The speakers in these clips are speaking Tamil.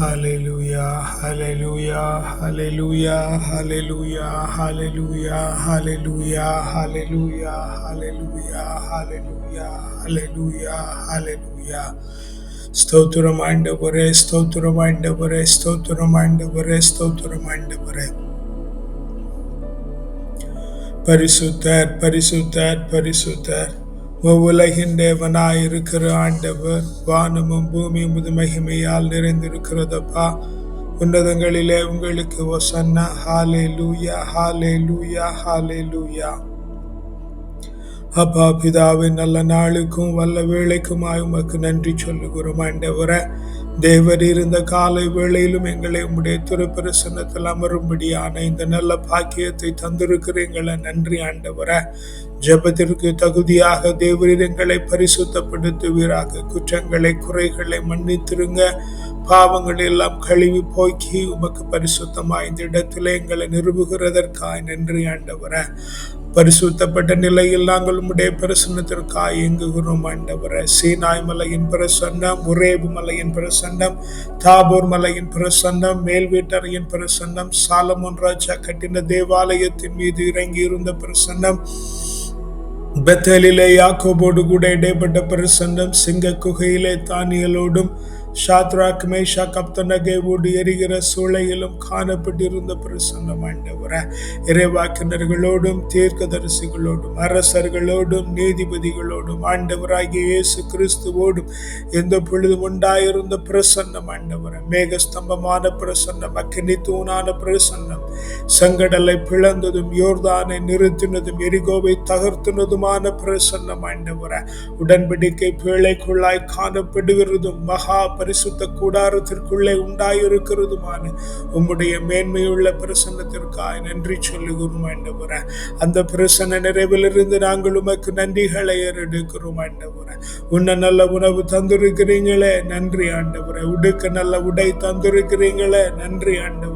Hallelujah, hallelujah, hallelujah, hallelujah, hallelujah, hallelujah, hallelujah, hallelujah, hallelujah, hallelujah, hallelujah. ಸ್ತೋತ್ರಮಾಂಡವರೇ ಸ್ತೋತ್ರಮಾಂಡವರೇ ಸ್ತೋತ್ರಮಾಂಡವರೇ ಸ್ತೋತ್ರಮಾಂಡವರೇ ಪರಿಸುತ್ತರ್ ಪರಿಸುತ್ತರ್ ಪರಿಸುತ್ತರ್ உலகின் தேவனாய் இருக்கிற ஆண்டவர் வானமும் பூமியும் புது மகிமையால் நிறைந்திருக்கிறதப்பா. உன்னதங்களிலே உங்களுக்கு ஒசன்னா. ஹாலே லூயா ஹாலே லூயா ஹாலே லூயா அப்பா பிதாவின் நல்ல நாளுக்கும் வல்ல வேலைக்குமாய் உமக்கு நன்றி சொல்லுகிறோம் ஆண்டவரை. தேவர் இருந்த காலை வேளையிலும் எங்களை உம்முடைய திருப்பிரசன்னத்தில் அமரும்படியான இந்த நல்ல பாக்கியத்தை தந்திருக்கிறீங்கள நன்றி ஆண்டவர. ஜபத்திற்கு தகுதியாக தேவரீர் எங்களை பரிசுத்தப்படுத்துவீராக. குற்றங்களை குறைகளை மன்னித்திருங்க. பாவங்கள் எல்லாம் கழுவி போக்கி உமக்கு பரிசுத்தமாய் இந்த இடத்துல எங்களை நிறுவுகிறதற்காய். நன்றி ஆண்டவர. பரிசுத்தப்பட்ட நிலையில் நாங்கள் உம்முடைய பிரசன்னத்திற்காக இயங்குகிறோம் ஆண்டவரே. சீனாய் மலையின் பிரசன்னம் உரேபு மலையின் பிரசன்னம் தாபூர் மலையின் பிரசன்னம் மேல்வீட்டரையின் பிரசன்னம் சாலமோன் ராஜா கட்டின தேவாலயத்தின் மீது இறங்கி இருந்த பிரசன்னம் பெத்தலிலே யாக்கோபோடு கூட இடைப்பட்ட பிரசன்னம் சிங்க குகையிலே தானியலோடும் ஷாத்ராக் மேஷா ஓடு எரிகிற சூளையிலும் காணப்பட்டிருந்த பிரசன்னம் ஆண்டவர. இறைவாக்கினர்களோடும் தீர்க்கதரிசிகளோடும் அரசர்களோடும் நீதிபதிகளோடும் ஆண்டவராகிய இயேசு கிறிஸ்துவோடும் எந்த பொழுதும் உண்டாயிருந்த பிரசன்னம் ஆண்டவர. மேகஸ்தம்பமான பிரசன்னம் அக்கினி தூணான பிரசன்னம் செங்கடலை பிளந்ததும் யோர்தானை நிறுத்தினதும் எரிகோவை தகர்த்தினதுமான பிரசன்னம் ஆண்டவர. உடன்படிக்கை பிழைக்குள்ளாய் காணப்படுகிறதும் மகா பரிசுத்த கூடாரத்திற்குள்ளே உண்டாயிருக்கிறதுமான உம்முடைய மேன்மையுள்ள பிரசன்னத்திற்காய் நன்றி சொல்லுகிறோம் ஆண்டவர. அந்த பிரசன்ன நிறைவிலிருந்து நாங்கள் உமக்கு நன்றிகளை ஏறெடுக்கிறோம் ஆண்டவர. உன்ன நல்ல உணவு தந்திருக்கிறீங்களே நன்றி ஆண்டவர. உடுக்க நல்ல உடை தந்திருக்கிறீங்களே நன்றி ஆண்டவர.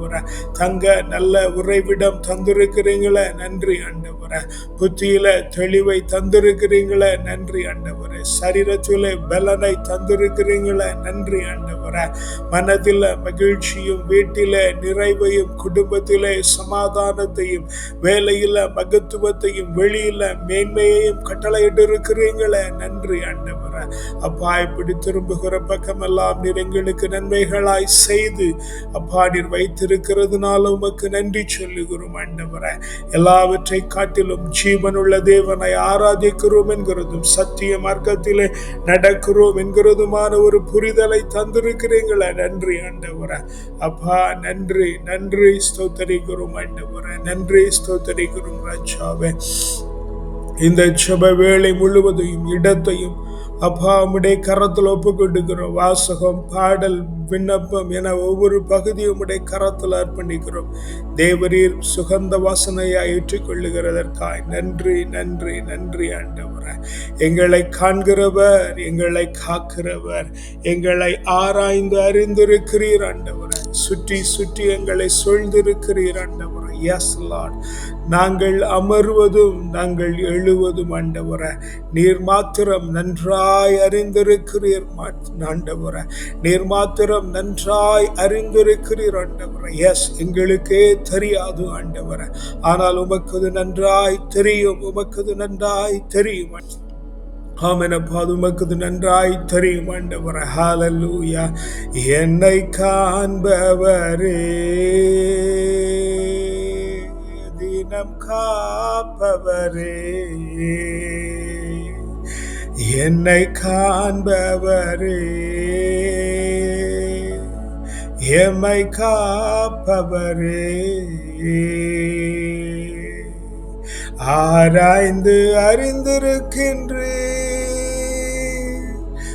தங்க நல்ல உறைவிடம் தந்திருக்கிறீங்களே நன்றி ஆண்டவர. புத்தியில தெளிவை தந்திருக்கிறீங்களே நன்றி ஆண்டவரே. சரீரத்திலே பலனை தந்திருக்கிறீங்களே நன்றி ஆண்டவர. மனதில் மகிழ்ச்சியும் வீட்டில நிறைவையும் குடும்பத்திலே சமாதானத்தையும் வேலையில மகத்துவத்தையும் வெளியில மேன்மையையும் கட்டளையிட்டு இருக்கிறீங்களே நன்றி ஆண்டவர. அப்பா இப்படி திரும்புகிற பக்கமெல்லாம் நீர் எங்களுக்கு நன்மைகளாய் செய்து அப்பா நீர் வைத்திருக்கிறதுனால உமக்கு நன்றி சொல்லுகிறோம் ஆண்டவர. எல்லாவற்றை காட்டிலும் ஜீவனுள்ள தேவனை ஆராதிக்கிறோம் என்கிறதும் சத்திய மார்க்கத்திலே நடக்கிறோம் என்கிறதுமான ஒரு புரிதலை தந்திருக்கிறீங்களே. நன்றி ஆண்டவர. அப்பா நன்றி நன்றி ஸ்தோத்தரிக்கிறோம் ஆண்டவர. நன்றி ஸ்தோத்தரிக்கிறோம் ராஜாவே. இந்த செப வேலை முழுவதையும் இடத்தையும் அப்பா உடைய கரத்தில் ஒப்பு வாசகம் பாடல் விண்ணப்பம் என ஒவ்வொரு பகுதியும் உடைய கரத்தில் அர்ப்பணிக்கிறோம். தேவரீர் சுகந்த வாசனையாய் ஏற்றுக்கொள்ளுகிறதற்காய் நன்றி நன்றி நன்றி ஆண்டவர. எங்களை காண்கிறவர் எங்களை காக்கிறவர் எங்களை ஆராய்ந்து அறிந்திருக்கிறீர் ஆண்டவர. சுற்றி சுற்றி எங்களை சூழ்ந்திருக்கிறீர் ஆண்டவர். எஸ் லார்ட் நாங்கள் அமர்வதும் நாங்கள் எழுவதும் ஆண்டவர. நீர் மாத்திரம் நன்றாய் அறிந்திருக்கிறீர் ஆண்டவர. நீர் மாத்திரம் நன்றாய் அறிந்திருக்கிறீர் ஆண்டவர. எஸ் எங்களுக்கே தெரியாது ஆண்டவர. ஆனால் உமக்குது நன்றாய் தெரியும் உமக்குது நன்றாய் தெரியும். ஆமெனப்பா அது உமக்குது நன்றாய் தெரியும் ஆண்டவர. ஹாலலூயா என்னை காண்பவரே. தினம் காப்பவரே. என்னை காண்பவரே. எம்மை காப்பவரே. ஆராய்ந்து அறிந்திருக்கின்றே.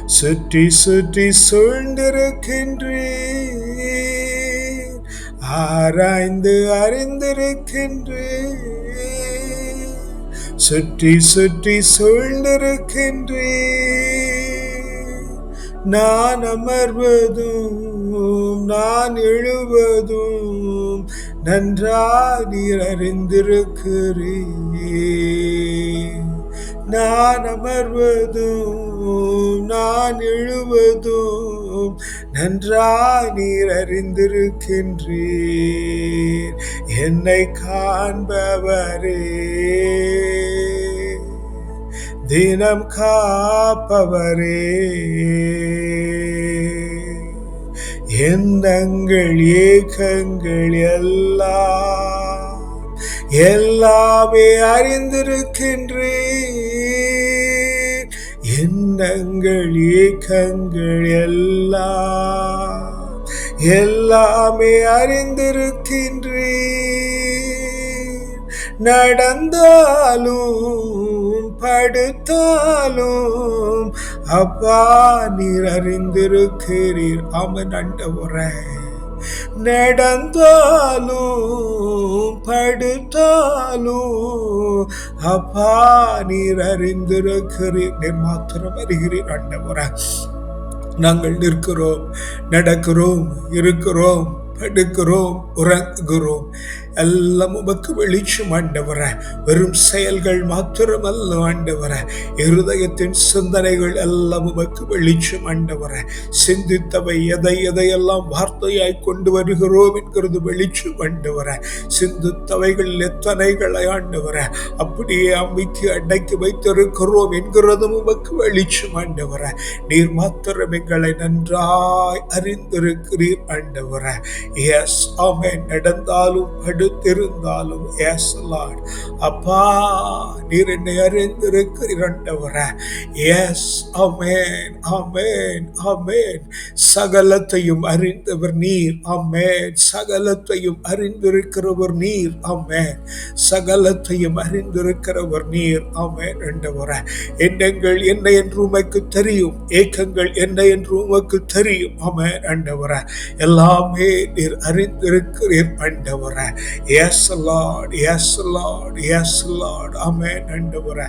சுற்றி சுற்றி சூழ்ந்திருக்கின்றே. ஆராய்ந்து அறிந்திருக்கின்றே சுற்றி சுற்றி சூழ்ந்திருக்கின்றே நான் அமர்வதும் நான் எழுவதும் நன்றாக அறிந்திருக்கிறேன். நான் அமர்வதும் நான் எழுவதும் நன்றாய் நீர் அறிந்திருக்கின்றீர் என்னை காண்பவரே. தினம் காப்பவரே. எண்ணங்கள் ஏக்கங்கள் எல்லாம் எல்லாமே அறிந்திருக்கின்றேன் எண்ணங்கள் ஏக்கங்கள் எல்லாம் எல்லாமே அறிந்திருக்கின்றேன். நடந்தாலும் படுத்தாலும் அப்பா நீர் அறிந்திருக்கிறீர். அவன் அண்டவுரை நடந்தாலும் படுத்தாலும் அப்பா நீர் அறிந்திருக்கிறீர். நீர் மாத்திரம் அறிகிறீர் அண்டவுரை. நாங்கள் நிற்கிறோம் நடக்கிறோம் இருக்கிறோம் படுக்கிறோம் உறங்குகிறோம். எல்லாம் உமக்கு வெளிச்சம் ஆண்டவர. வெறும் செயல்கள் மாத்திரமல்ல ஆண்டவர. இருதயத்தின் சிந்தனைகள் எல்லாம் உமக்கு வெளிச்சம் ஆண்டவர. சிந்தித்தவை எதை எதையெல்லாம் வார்த்தையாய் கொண்டு வருகிறோம் என்கிறது வெளிச்சம் ஆண்டவர. சிந்தித்தவைகள் எத்தனைகளை ஆண்டவர. அப்படியே அம்மிக்கு அடக்கி வைத்திருக்கிறோம் என்கிறதும் உமக்கு வெளிச்சம் ஆண்டவர. நீர் மாத்திரம் எங்களை நன்றாய் அறிந்திருக்கிறீர் ஆண்டவர. எஸ் ஆமே நடந்தாலும் படு எஸ் ஏசலாட் அப்பா நீர் என்னை அறிந்திருக்கு இரண்டவர. எஸ் அமேன் அமேன் அமேன் சகலத்தையும் அறிந்தவர் நீர் அமேன் சகலத்தையும் அறிந்திருக்கிறவர் நீர் அமேன் சகலத்தையும் அறிந்திருக்கிறவர் நீர் அமேன் என்றவர எண்ணங்கள் என்ன என்று உமக்கு தெரியும். ஏக்கங்கள் என்ன என்று உமக்கு தெரியும். அமேன் அண்டவர எல்லாமே நீர் அறிந்திருக்கிறீர் அண்டவர yes lord yes lord yes lord amen ஆண்டவர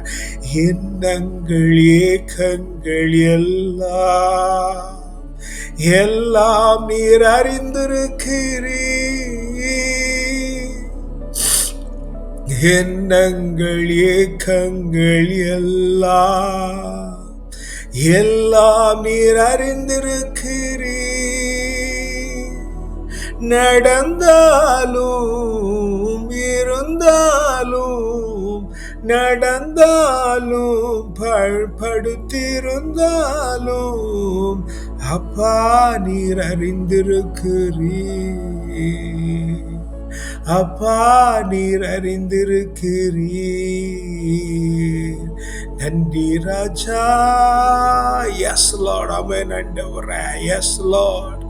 எண்ணங்கள் ஏக்கங்கள் எல்லாம் எல்லாம் நீர் அறிந்திருக்கிறீ எண்ணங்கள் ஏக்கங்கள் எல்லாம் எல்லாம் நீர் அறிந்திருக்க நடந்தாலும் இருந்தாலும் நடந்தாலும் படுத்திருந்தாலும் அப்பா நீர் அறிந்திருக்கிறீ அப்பா நீர் அறிந்திருக்கிறீர். நன்றி ராஜா. எஸ் லார்ட் அமேன் ஆண்டவரே எஸ் லார்ட்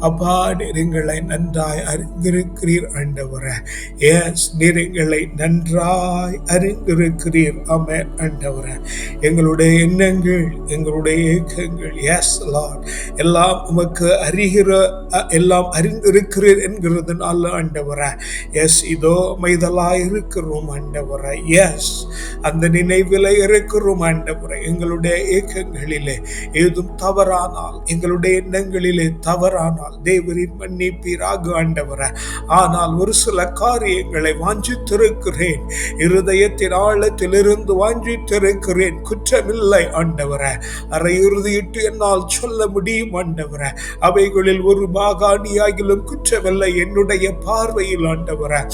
அப்பா நெருங்களை நன்றாய் அறிந்திருக்கிறீர் ஆண்டவர. எஸ் நெருங்களை நன்றாய் அறிந்திருக்கிறீர். அமேன் ஆண்டவர. எங்களுடைய எண்ணங்கள் எங்களுடைய ஏக்கங்கள் எஸ் லார்ட் எல்லாம் உமக்கு அறிகிற எல்லாம் அறிந்திருக்கிறீர் என்கிறதுனால ஆண்டவர. எஸ் இதோ மைதலாய் இருக்கிறோம் ஆண்டவரே. எஸ் அந்த நினைவில் இருக்கிறோம் ஆண்டவர. எங்களுடைய ஏக்கங்களிலே ஏதும் தவறானால் எங்களுடைய எண்ணங்களிலே தவறானால் தேவரின் மன்னிப்பீராக ஆண்டவரே. ஆனால் ஒரு சில காரியங்களை வாஞ்சித்திருக்கிறேன். இருதயத்தின் ஆழத்திலிருந்து வாஞ்சித்திருக்கிறேன். குற்றமில்லை ஆண்டவரே. அரை இறுதியிட்டு என்னால் சொல்ல முடியும் ஆண்டவரே. அவைகளில் ஒரு பாகாணியாகிலும் குற்றமில்லை என்னுடைய பார்வையில் ஆண்டவரே.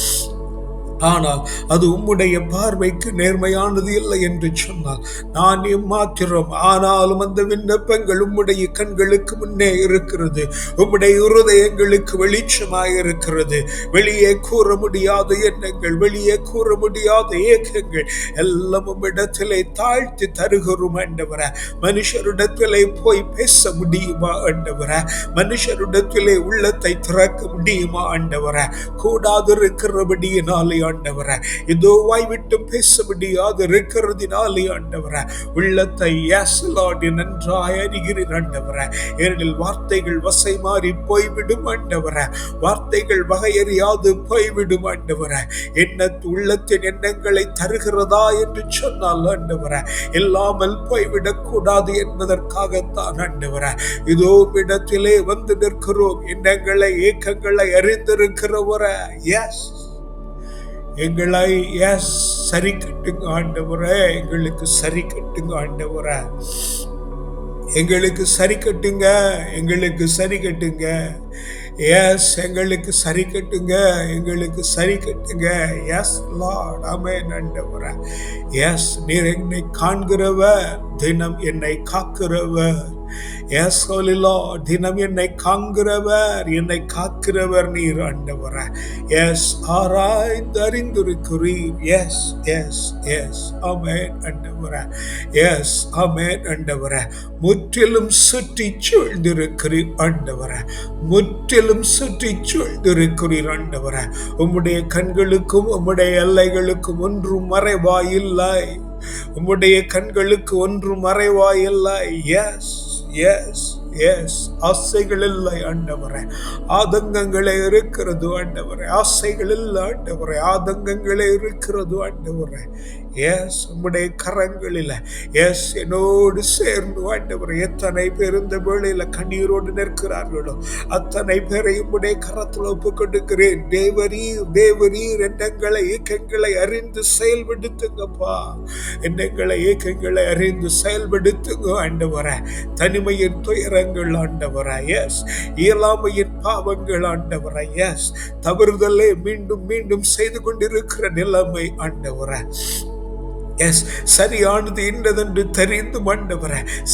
ஆனால் அது உம்முடைய பார்வைக்கு நேர்மையானது இல்லை என்று சொன்னால் நான் எம்மாத்திரம் ஆனாலும் அந்த விண்ணப்பங்கள் உம்முடைய கண்களுக்கு முன்னே இருக்கிறது. உம்முடைய இருதயங்களுக்கு வெளிச்சமாய் இருக்கிறது. வெளியே கூற முடியாத எண்ணங்கள் வெளியே கூற முடியாத ஏக்கங்கள் எல்லாம் உம்மிடத்திலே தாழ்த்தி தருகிறோம் என்றவர மனுஷரிடத்திலே போய் பேச முடியுமா என்றவர மனுஷரிடத்திலே உள்ளத்தை திறக்க முடியுமா என்றவர கூடாது இருக்கிறபடியினாலே ஆண்டவர. இதோ வாய் விட்டு பேச முடியாது இருக்கிறதுனாலே ஆண்டவர. உள்ளத்தை ஏசலாடி நன்றாய் அறிகிறேன் ஆண்டவர. ஏனெனில் வார்த்தைகள் வசை மாறி போய்விடும் ஆண்டவர. வார்த்தைகள் வகையறியாது போய்விடும் ஆண்டவர. என்ன உள்ளத்தின் எண்ணங்களை தருகிறதா என்று சொன்னால் ஆண்டவர. இல்லாமல் போய்விடக் கூடாது என்பதற்காகத்தான் ஆண்டவர. இதோ இடத்திலே வந்து நிற்கிறோம். எண்ணங்களை ஏக்கங்களை அறிந்திருக்கிறவர. எஸ் எங்களை எஸ் சரி கட்டுங்க ஆண்டவரே எங்களுக்கு சரி கட்டுங்க ஆண்டவரே எங்களுக்கு சரி கட்டுங்க எங்களுக்கு சரி கட்டுங்க. எஸ் எங்களுக்கு சரி கட்டுங்க எங்களுக்கு சரி கட்டுங்க. எஸ் லார்ட் அமேன் ஆண்டவரே. எஸ் நீர் என்னை காண்கிறவ தினம் என்னை காக்கிறவர். எஸ் ஹோலிலா தினம் என்னை காங்கிறவர் என்னை காக்கிறவர் நீர் ஆண்டவர. எஸ் ஆராய்ந்து அறிந்திருக்கிறீர். எஸ் எஸ் எஸ் அமேன் ஆண்டவர. எஸ் அமேன் ஆண்டவர. முற்றிலும் சுற்றி சூழ்ந்திருக்கிறீர் ஆண்டவர. முற்றிலும் சுற்றி சூழ்ந்திருக்கிறீர் ஆண்டவர. உம்முடைய கண்களுக்கும் உம்முடைய எல்லைகளுக்கும் ஒன்றும் மறைவாயில்லை. உம்முடைய கண்களுக்கு ஒன்றும் மறைவாயில்லை. எஸ் எஸ் எஸ் ஆசைகள் இல்லை ஆண்டவரே. ஆதங்கங்களே இருக்கிறது ஆண்டவரே. ஆசைகள் இல்லை ஆண்டவரே. ஆதங்கங்களே இருக்கிறது ஆண்டவரே. எஸ் உம்முடைய கரங்களில் எஸ் என்னோடு சேர்ந்து ஆண்டவர் எத்தனை பேர் இந்த வேளையில் கண்ணீரோடு நிற்கிறார்களோ அத்தனை பேரை உம்முடைய கரத்தில் ஒப்புக்கொண்டுக்கிறேன் தேவரீர் தேவரீர் எண்ணங்களை இயக்கங்களை அறிந்து செயல்படுத்துங்கப்பா. எண்ணங்களை இயக்கங்களை அறிந்து செயல்படுத்துங்க ஆண்டவர. தனிமையின் துயரங்கள் ஆண்டவர எஸ் இயலாமையின் பாவங்கள் ஆண்டவர எஸ் தவறுதலை மீண்டும் மீண்டும் செய்து கொண்டிருக்கிற நிலைமை ஆண்டவர. எஸ் சரியானது இன்னதென்று தெரிந்து ஆண்டவர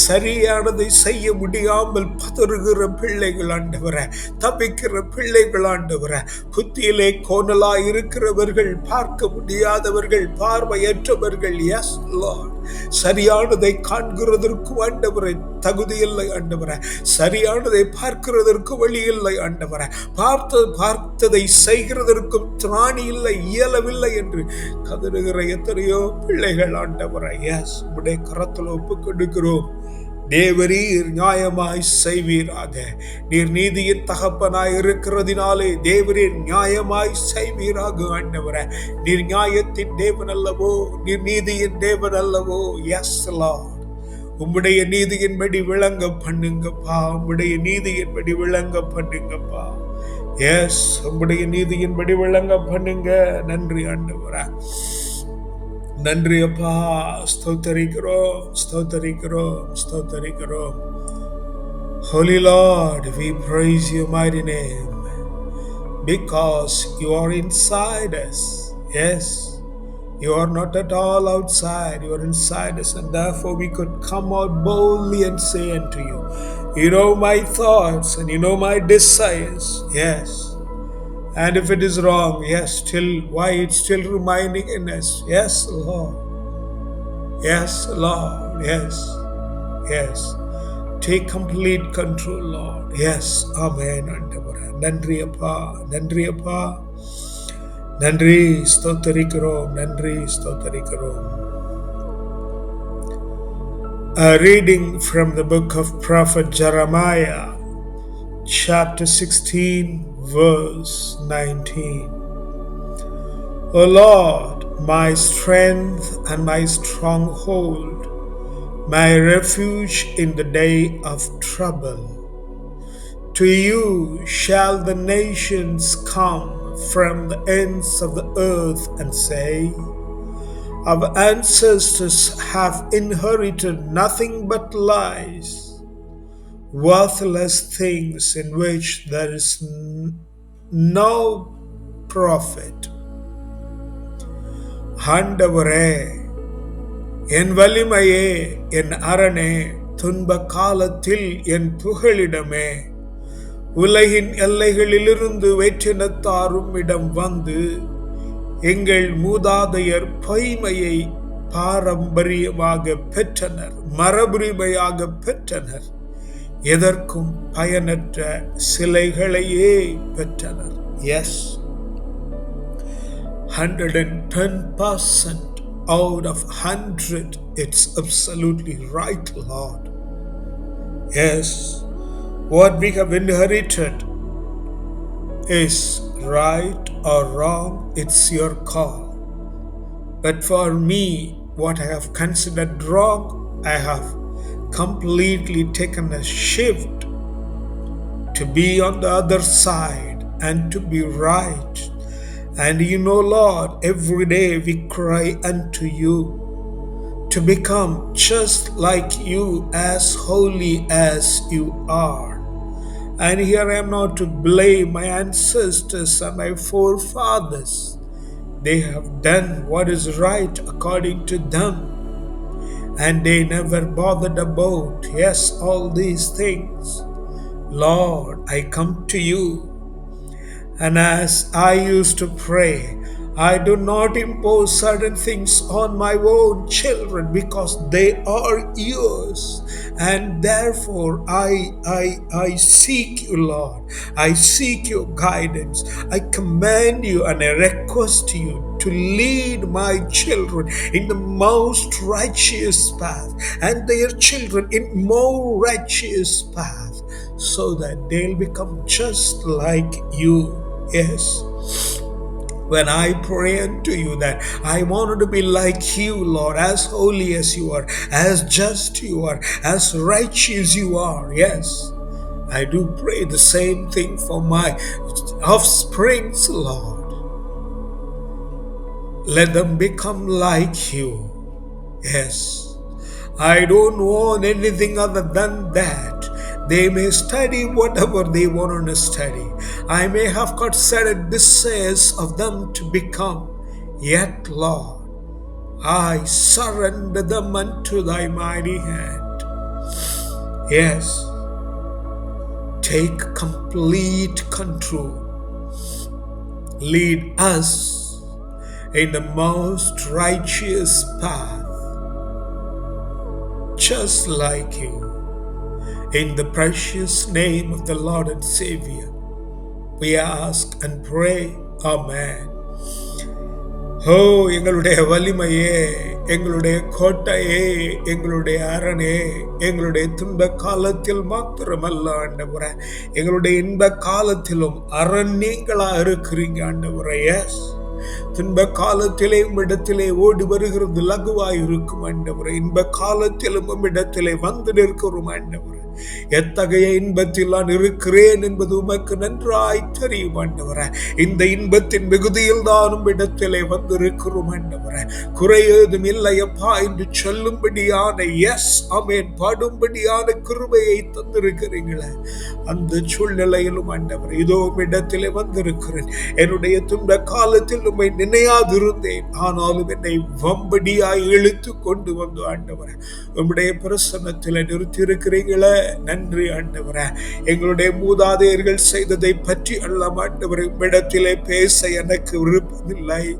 சரியானதை செய்ய முடியாமல் பதறுகிற பிள்ளைகள் ஆண்டவர தப்பிக்கிற பிள்ளைகள் ஆண்டவர. புத்தியிலே கோணலா இருக்கிறவர்கள் பார்க்க முடியாதவர்கள் பார்வையற்றவர்கள் எஸ் லார்ட். சரியானதை காண்கிறதற்கு ஆண்டவரை தகுதி இல்லை ஆண்டவரை. சரியானதை பார்க்கிறதற்கு வழி இல்லை ஆண்டவரை. பார்த்தது பார்த்ததை செய்கிறதற்கும் திராணி இல்லை இயலவில்லை என்று கதறுகிற எத்தனையோ பிள்ளைகள் ஆண்டவர எஸ் உடைய கரத்தில் ஒப்பு கொடுக்கிறோம் தேவரீர் நியாயமாய் செய்வீராக. நீர் நீதியின் தகப்பனாய் இருக்கிறதினாலே தேவரீர் நியாயமாய் செய்வீராக ஆண்டவர. நீர் நியாயத்தின் தேவன் அல்லவோ நீர் நீதியின் தேவன் அல்லவோ எஸ் உம்முடைய நீதியின்படி விளங்க பண்ணுங்கப்பா. உம்முடைய நீதியின்படி விளங்க பண்ணுங்கப்பா. எஸ் உம்முடைய நீதியின்படி விளங்க பண்ணுங்க. நன்றி ஆண்டவரா. நன்றி அப்பா ஸ்தோத்தரிக்கிறோம் ஸ்தோத்தரிக்கிறோம் ஸ்தோத்தரிக்கிறோம் Holy Lord, we praise your mighty name because you are inside us. Yes, you are not at all outside, you are inside us, and therefore we could come out boldly and say unto you, You know my thoughts and you know my desires. Yes. And if it is wrong, yes, still, why it's still reminding in us, yes, Lord. Yes, Lord, yes, yes. Take complete control, Lord. Yes, Amen. ஆண்டவரே நன்றி அப்பா நன்றி அப்பா நன்றி ஸ்தோத்தரிக்கிறோம் நன்றி ஸ்தோத்தரிக்கிறோம் A reading from the book of prophet Jeremiah, chapter 16, verse 19. O Lord, my strength and my stronghold, my refuge in the day of trouble. To you shall the nations come from the ends of the earth and say, Our ancestors have inherited nothing but lies, worthless things in which there is n- no profit. ஆண்டவரே என் வலிமையே என் அரணே துன்ப காலத்தில் என் புகழிடமே உலகின் எல்லைகளிலிருந்து வேற்றினத்தாரும் இடம் வந்து எங்கள் மூதாதையர் பொய்மையை பாரம்பரியமாக பெற்றனர் மரபுரிமையாக பெற்றனர் எதற்கும் பயனற்ற சிலைகளையே பெற்றனர் S 110% out of 100 it's absolutely right lord yes what we have inherited is right or wrong it's your call but for me what i have considered wrong i have completely taken a shift to be on the other side and to be right And you know, Lord, every day we cry unto you to become just like you, as holy as you are. And here I am not to blame my ancestors and my forefathers. They have done what is right according to them, and they never bothered about, yes, all these things. Lord, I come to you and as I used to pray, I do not impose certain things on my own children because they are yours. And therefore I I I seek you, Lord. I seek your guidance. I command you and I request you to lead my children in the most righteous path and their children in more righteous path so that they'll become just like you. Yes. When I pray unto you that I wanted to be like you, Lord, as holy as you are, as just you are, as righteous you are. Yes. I do pray the same thing for my offsprings, Lord. Let them become like you. Yes. I don't want anything other than that. They may study whatever they want to study. I may have got certain desires of them to become. Yet, Lord, I surrender them unto thy mighty hand. Yes, take complete control. Lead us in the most righteous path, just like you. In the precious name of the Lord and Savior, we ask and pray. Amen. ஓ எங்களுடைய வலிமையே எங்களுடைய கோட்டையே எங்களுடைய அரணே எங்களுடைய துன்ப காலத்தில் மாத்திரமல்ல ஆண்டவரே. எங்களுடைய இன்ப காலத்திலும் அரண் நீங்களா இருக்கிறீங்க ஆண்டவரே. எஸ் துன்ப காலத்திலே உம்மிடத்திலே ஓடி வருகிறது லகுவாய் இருக்கும் ஆண்டவரே. இன்ப காலத்திலும் உம்மிடத்திலே வந்து நிற்கிறோம் ஆண்டவரே. எத்தகைய இன்பத்தில் நான் இருக்கிறேன் என்பது உமக்கு நன்றாய் தெரியும் இந்த இன்பத்தின் மிகுதியில் தான் இடத்திலே வந்திருக்கிறோம் ஆண்டவரே. குறை ஏதும் இல்லையப்பா என்று சொல்லும்படியான எஸ் அமேன் பாடும்படியான கிருபையை தந்திருக்கிறீங்களே அந்த சூழ்நிலையிலும் ஆண்டவர் இதோ இடத்திலே வந்திருக்கிறேன். என்னுடைய துன்ப காலத்தில் உண்மை நினையாதிருந்தேன். ஆனாலும் என்னை வம்படியாய் இழுத்து கொண்டு வந்து ஆண்டவர். உம்முடைய பிரசன்னத்தில் நிறுத்தி இருக்கிறீங்களே நன்றி ஆண்டவரே. எங்களுடைய மூதாதையர்கள் செய்ததை பற்றி அல்ல ஆண்டவரே இடத்திலே பேச எனக்கு விருப்பமில்லை.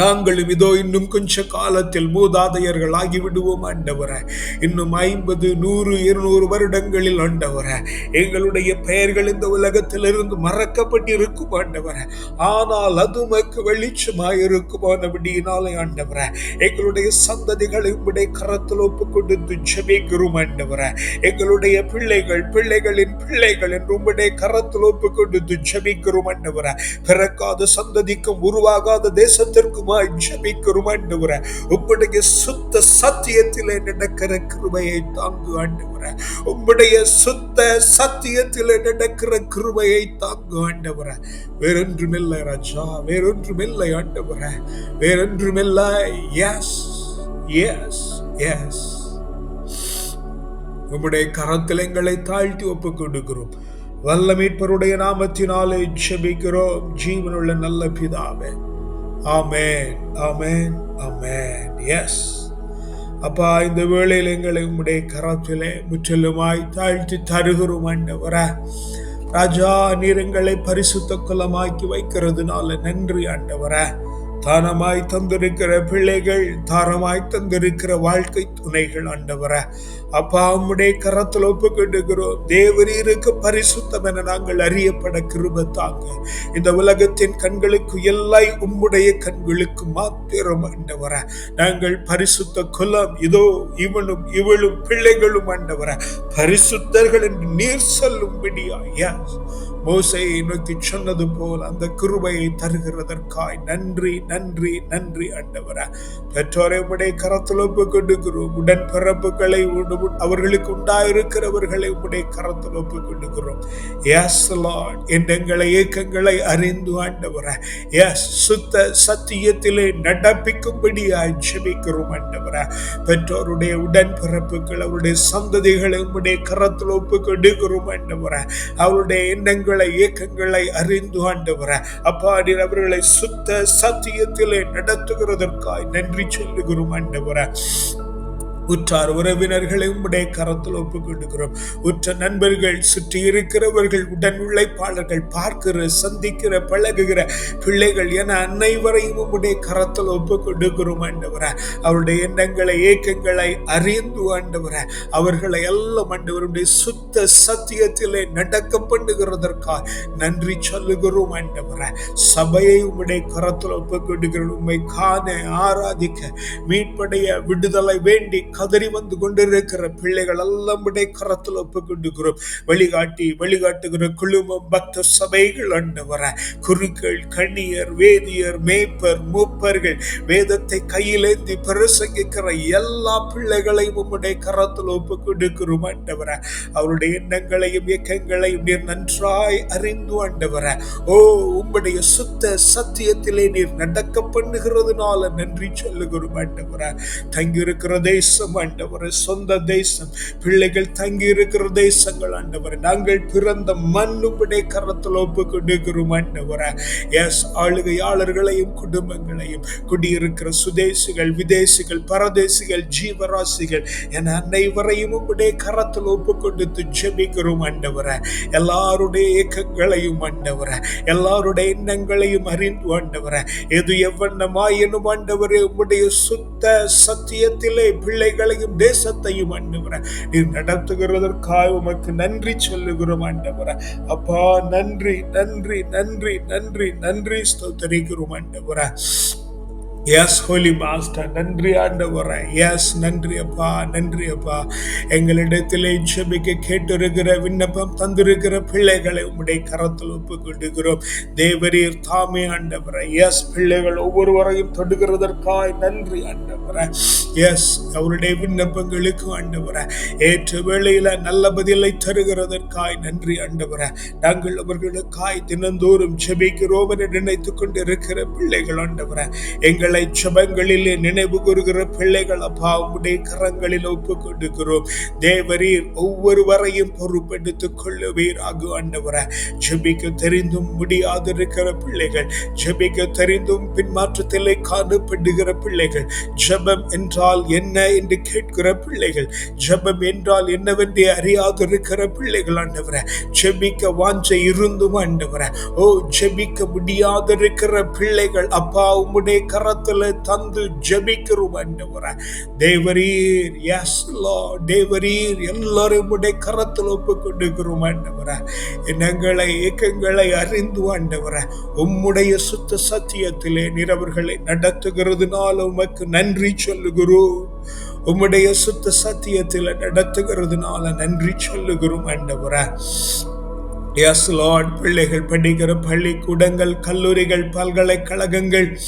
நாங்களும் இதோ இன்னும் கொஞ்ச காலத்தில் மூதாதையர்கள் ஆகிவிடுவோம் ஆண்டவரே. இன்னும் ஐம்பது நூறு இருநூறு வருடங்களில் ஆண்டவரே எங்களுடைய பெயர்கள் இந்த உலகத்திலிருந்து மறக்கப்பட்டிருக்கும் ஆண்டவரே. ஆனால் அது மக்கு வெளிச்சமாய் இருக்குமானபடியினாலே ஆண்டவரே எங்களுடைய சந்ததிகளை உடைய கரத்தில் ஒப்பு கொடுத்து ஜெபிக்கிறோம் ஆண்டவரே. எங்களுடைய பிள்ளைகள் பிள்ளைகளின் பிள்ளைகள் என்று உம்முடைய கரத்தில் ஒப்பு கொடுத்து ஜெபிக்கிறோம் ஆண்டவரே. பிறக்காத சந்ததிக்கும் உருவாகாத தேசத்திற்கும் தேசத்திற்குமாய் ஜபிக்கிறோம் ஆண்டவர உம்முடைய சுத்த சத்தியத்திலே நடக்கிற கிருபையை தாங்கு ஆண்டவர உம்முடைய சுத்த சத்தியத்திலே நடக்கிற கிருபையை தாங்கு ஆண்டவரே வேறொன்றுமில்லை ராஜா வேறொன்றுமில்லை ஆண்டவரே வேறொன்றுமில்லை. எஸ் எஸ் எஸ் உம்முடைய கரத்தில் எங்களை தாழ்த்தி ஒப்புக் கொடுக்கிறோம் வல்ல மீட்பருடைய நாமத்தினாலே ஜெபிக்கிறோம். ஜீவனுள்ள நல்ல பிதாவே. ஆமேன். ஆமேன். ஆமேன். எஸ் அப்பா இந்த வேளையில் எங்களை உம்முடைய கரத்திலே முற்றிலுமாய் தாழ்த்தி தருகிறோம் ஆண்டவரே. ராஜா நீர் எங்களை பரிசுத்த குலமாக்கி வைக்கிறதுனால நன்றி ஆண்டவரே. தானமாய் தந்திருக்கிற பிள்ளைகள் தாரமாய் தந்திருக்கிற வாழ்க்கை துணைகள் ஆண்டவரே. அப்பா உம்முடைய கரத்தில் ஒப்புக்கொண்டுகிறோம் தேவரீருக்கு பரிசுத்தம் என நாங்கள் அறியப்பட கிருப தாங்க. இந்த உலகத்தின் கண்களுக்கு எல்லாம் உம்முடைய கண்களுக்கு மாத்திரம் ஆண்டவர. நாங்கள் பரிசுத்த குலம் இதோ இவனும் இவளும் பிள்ளைகளும் ஆண்டவர. பரிசுத்தர்கள் என்று நீர் சொல்லும்படியா. மோசையை நோக்கி சொன்னது போல் அந்த கிருபையை தருகிறதற்காய் நன்றி நன்றி நன்றி ஆண்டவரே பெற்றோரை உடைய கரத்தில் ஒப்பு கொண்டுக்கிறோம் உடன் பிறப்புகளை உண்டு- அவர்களுக்கு உண்டாயிருக்கிறவர்களை உடைய கரத்தில் ஒப்பு கொண்டுக்கிறோம் எஸ் லார்ட் எண்ணங்களை ஏக்கங்களை அறிந்து ஆண்டவர எஸ் சுத்த சத்தியத்திலே நடப்பிக்கும்படியாய் ஜெபிக்கிறோம் ஆண்டவரே பெற்றோருடைய உடன் பிறப்புகள் அவருடைய சந்ததிகளை உடைய கரத்தில் ஒப்பு கொடுக்கிறோம் அவருடைய எண்ணங்கள் இயக்கங்களை அறிந்து ஆண்டவரே அப்பா நீர் அவர்களை சுத்த சத்தியத்திலே நடத்துகிறதற்காய் நன்றி சொல்லுகிறோம் ஆண்டவரே உற்றார் உறவினர்களை உம்முடைய கரத்தில் ஒப்புக்கொண்டுகிறோம் உற்ற நண்பர்கள் சுற்றி இருக்கிறவர்கள் உடன் உழைப்பாளர்கள் பார்க்கிற சந்திக்கிற பழகுகிற பிள்ளைகள் என அனைவரையும் உம்முடைய கரத்தில் ஒப்புக்கொண்டுகிறோம் ஆண்டவர. அவருடைய எண்ணங்களை ஏக்கங்களை அறிந்து ஆண்டவர. அவர்களை எல்லாம் ஆண்டவருடைய சுத்த சத்தியத்திலே நடக்க பண்ணுகிறதற்காக நன்றி சொல்லுகிறோம் ஆண்டவர. சபையை உம்முடைய கரத்தில் ஒப்புக்கொண்டுகிறோம் உண்மை காண ஆராதிக்க மீட்படைய விடுதலை வேண்டி கதறி வந்து கொண்டிருக்கிற பிள்ளைகள் எல்லாம் உடைய கரத்தில் ஒப்புக்கொண்டுகிறோம் வழிகாட்டி வழிகாட்டுகிற குழுமம் பக்த சபைகள் ஆண்டவர குருக்கள் கண்ணியர் வேதியர் மேய்ப்பர் மூப்பர்கள் வேதத்தை கையிலேந்தி பிரசங்கிக்கிற எல்லா பிள்ளைகளையும் உம்முடைய கரத்தில் ஒப்புக் கொடுக்கிறோம் ஆண்டவர அவருடைய எண்ணங்களையும் இயக்கங்களையும் நீர் நன்றாய் அறிந்து ஆண்டவர ஓ உம்முடைய சுத்த சத்தியத்திலே நீர் நடக்க பண்ணுகிறதுனால நன்றி சொல்லுகிறோம் ஆண்டவர தங்கி தேசம் தேசம் ஆண்டவர சொந்த தேசம். பிள்ளைகள் தங்கி இருக்கிற தேசங்கள் ஆண்டவர் நாங்கள் பிறந்த மண்ணுபடை கரத்தில் ஒப்பு கொடுக்கிறோம் ஆண்டவர. எஸ் ஆளுகையாளர்களையும் குடும்பங்களையும் குடியிருக்கிற சுதேசிகள் விதேசிகள் பரதேசிகள் ஜீவராசிகள் என அனைவரையும் உம்முடைய கரத்தில் ஒப்பு கொடுத்து ஜெபிக்கிறோம் ஆண்டவர. எல்லாருடைய இயக்கங்களையும் ஆண்டவர எல்லாருடைய எண்ணங்களையும் அறிந்து ஆண்டவர. எது எவ்வண்ணமாயினும் ஆண்டவரே உம்முடைய சுத்த சத்தியத்திலே எங்களையும் தேசத்தையும் ஆண்டவர நீர் நடத்துகிறதற்காக உமக்கு நன்றி சொல்லுகிறோம் ஆண்டவர. அப்பா நன்றி நன்றி நன்றி நன்றி நன்றி ஸ்தோத்தரிக்கிறோம் ஆண்டவர. எஸ் ஹோலி மாஸ்டர் நன்றி ஆண்டவரை. எஸ் நன்றி அப்பா நன்றி அப்பா. எங்களிடத்திலே ஜெபிக்க கேட்டிருக்கிற விண்ணப்பம் தந்திருக்கிற பிள்ளைகளை உம்முடைய கரத்தில் ஒப்பு தேவரீர் தாமே ஆண்டவரை. எஸ் பிள்ளைகள் ஒவ்வொருவரையும் தொடுகிறதற்காய் நன்றி ஆண்டவரை. எஸ் அவருடைய விண்ணப்பங்களுக்கு ஆண்டவரை. ஏற்ற வேளையில நல்ல பதிலை தருகிறதற்காய் நன்றி ஆண்டவரை. நாங்கள் அவர்களுக்காய் தினந்தோறும் ஜெபிக்கிறோம் என கொண்டு கொண்டிருக்கிற பிள்ளைகள் ஆண்டவரை. எங்களை ஜபங்களிலே நினைவு கூறுகிற பிள்ளைகள் அப்பா உம்முடைய கரங்களில் ஒப்பு கொடுக்கிறோம் தேவரீர் ஒவ்வொருவரையும் பொறுப்பெடுத்துக் கொள்ளுவீராக ஆண்டவர ஜெபிக்க தெரிந்தும் முடியாதிருக்கிற பிள்ளைகள் ஜெபிக்க தெரிந்தும் பின்மாற்றத்திலே காணப்படுகிற பிள்ளைகள் ஜபம் என்றால் என்ன என்று கேட்கிற பிள்ளைகள் ஜபம் என்றால் என்னவென்று அறியாதிருக்கிற பிள்ளைகள் ஆண்டவர ஜெபிக்க வாஞ்ச இருந்தும் ஆண்டவர. ஓ ஜெபிக்க முடியாதிருக்கிற பிள்ளைகள் அப்பா உம்முடைய கரத்துல தந்து ஜபிக்கிறோம் ஆண்டவர. தேவரீர் எஸ் லா தேவரீர் எல்லாரும் உடைய கரத்தில் ஒப்பு கொண்டிருக்கிறோம் ஆண்டவர. எண்ணங்களை ஏக்கங்களை அறிந்து ஆண்டவர. உம்முடைய சுத்த சத்தியத்திலே நிறவர்களை நடத்துகிறதுனால உமக்கு நன்றி சொல்லுகிறோம். உம்முடைய சுத்த சத்தியத்தில் நடத்துகிறதுனால நன்றி சொல்லுகிறோம் ஆண்டவர. எஸ் லார்ட் பிள்ளைகள் படிக்கிற பள்ளிக்கூடங்கள் கல்லூரிகள் பல்கலைக்கழகங்கள்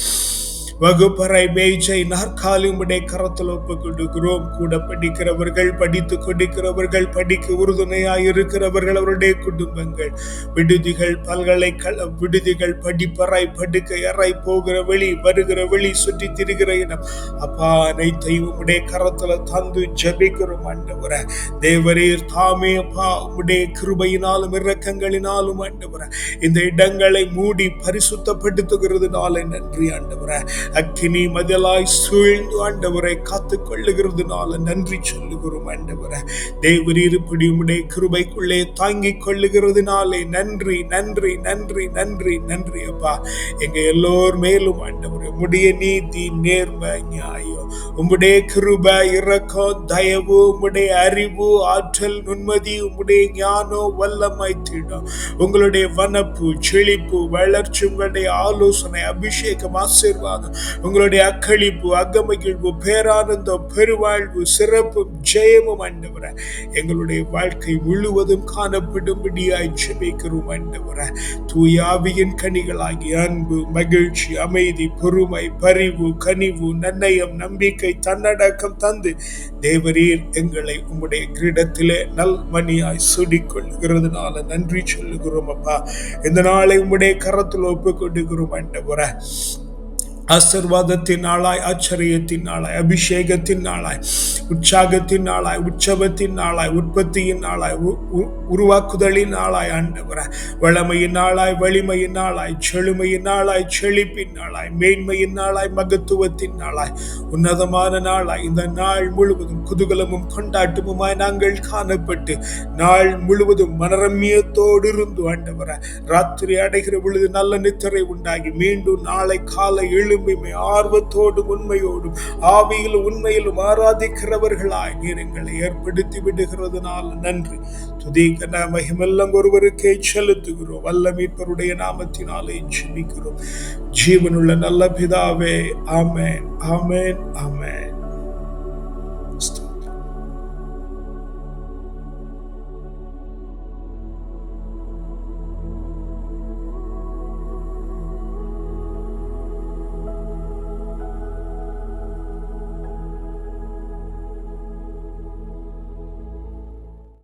வகுப்பறை மேய்ச்சை நாற்காலி உடைய கரத்தில் ஒப்பு கொடுக்கிறோம் கூட படிக்கிறவர்கள் படித்து கொண்டிருக்கிறவர்கள் படிக்க உறுதுணையாக இருக்கிறவர்கள் அவருடைய குடும்பங்கள். விடுதிகள் பல்கலைக்கழக விடுதிகள் படிப்பறை படுக்கை அறை போகிற வெளி வருகிற வெளி சுற்றி திரிகிற இடம். அப்பா அனைத்தையும் உடைய கரத்துல தந்து ஜபிக்கிறோம் ஆண்டவர. தேவரீர் தாமே அப்பா உடைய கிருபையினாலும் இரக்கங்களினாலும் ஆண்டவர. இந்த இடங்களை மூடி பரிசுத்தப்படுத்துகிறதுனால நன்றி ஆண்டவர. அக்கினி மதிலாய் சூழ்ந்து ஆண்டவரை காத்து கொள்ளுகிறதுனால நன்றி சொல்லுகிறோம் ஆண்டவரை. தேவர் இருப்படி உடைய கிருபைக்குள்ளே தாங்கிக் கொள்ளுகிறதுனாலே நன்றி நன்றி நன்றி நன்றி நன்றி அப்பா. எங்க எல்லோர் மேலும் ஆண்டவர் உம்முடைய நீதி நேர்மை நியாயம். உம்முடைய கிருபை இரக்கம் தயவு உம்முடைய அறிவு ஆற்றல் நுண்மதி உம்முடைய ஞானம் வல்லமை தீடம். உங்களுடைய வனப்பு செழிப்பு வளர்ச்சி உங்களுடைய ஆலோசனை அபிஷேகம் ஆசீர்வாதம் உங்களுடைய அக்களிப்பு அகமகிழ்வு பேரானந்தம் பெருவாழ்வு சிறப்பும் ஜெயமும் ஆண்டவர எங்களுடைய வாழ்க்கை முழுவதும் காணப்படும்படியாய் ஜெபிக்கிறோம் ஆண்டவர தூயாவியின் கனிகளாகி அன்பு மகிழ்ச்சி அமைதி பொறுமை பரிவு கனிவு நன்னயம் நம்பிக்கை தன்னடக்கம் தந்து தேவரீர் எங்களை உம்முடைய கிரீடத்திலே நல் மணியாய் சுடிக்கொள்கிறதுனால நன்றி சொல்லுகிறோம் அப்பா. இந்த நாளை உம்முடைய கரத்தில் ஒப்புக் கொடுக்கிறோம் ஆண்டவர ஆசிர்வாதத்தின் நாளாய் ஆச்சரியத்தின் நாளாய் அபிஷேகத்தின் நாளாய் உற்சாகத்தின் நாளாய் உற்சவத்தின் நாளாய் உற்பத்தியின் நாளாய் உ- உ- உருவாக்குதலின் நாளாய் ஆண்டவர. வளமையின் நாளாய் வலிமையின் நாளாய் செழுமையின் நாளாய் செழிப்பின் நாளாய் மேன்மையின் நாளாய் மகத்துவத்தின் நாளாய் உன்னதமான நாளாய் இந்த நாள் முழுவதும் குதூகலமும் கொண்டாட்டமுமாய் நாங்கள் காணப்பட்டு நாள் முழுவதும் மனரம்யத்தோடு இருந்து ஆண்டவர. ராத்திரி அடைகிற பொழுது நல்ல நித்திரை உண்டாகி மீண்டும் நாளை காலை எழும்பிமை ஆர்வத்தோடும் உண்மையோடும் ஆவியிலும் உண்மையிலும் ஆராதிக்கிறவர்களாய் நீர் எங்களை ஏற்படுத்தி விடுகிறதுனால நன்றி. துதிகன மகிமெல்லாம் ஒருவருக்கே செலுத்துகிறோம். வல்ல மீட்பருடைய நாமத்தினாலே ஜெபிக்கிறோம். ஜீவனுள்ள நல்ல பிதாவே ஆமேன் ஆமேன் ஆமேன்.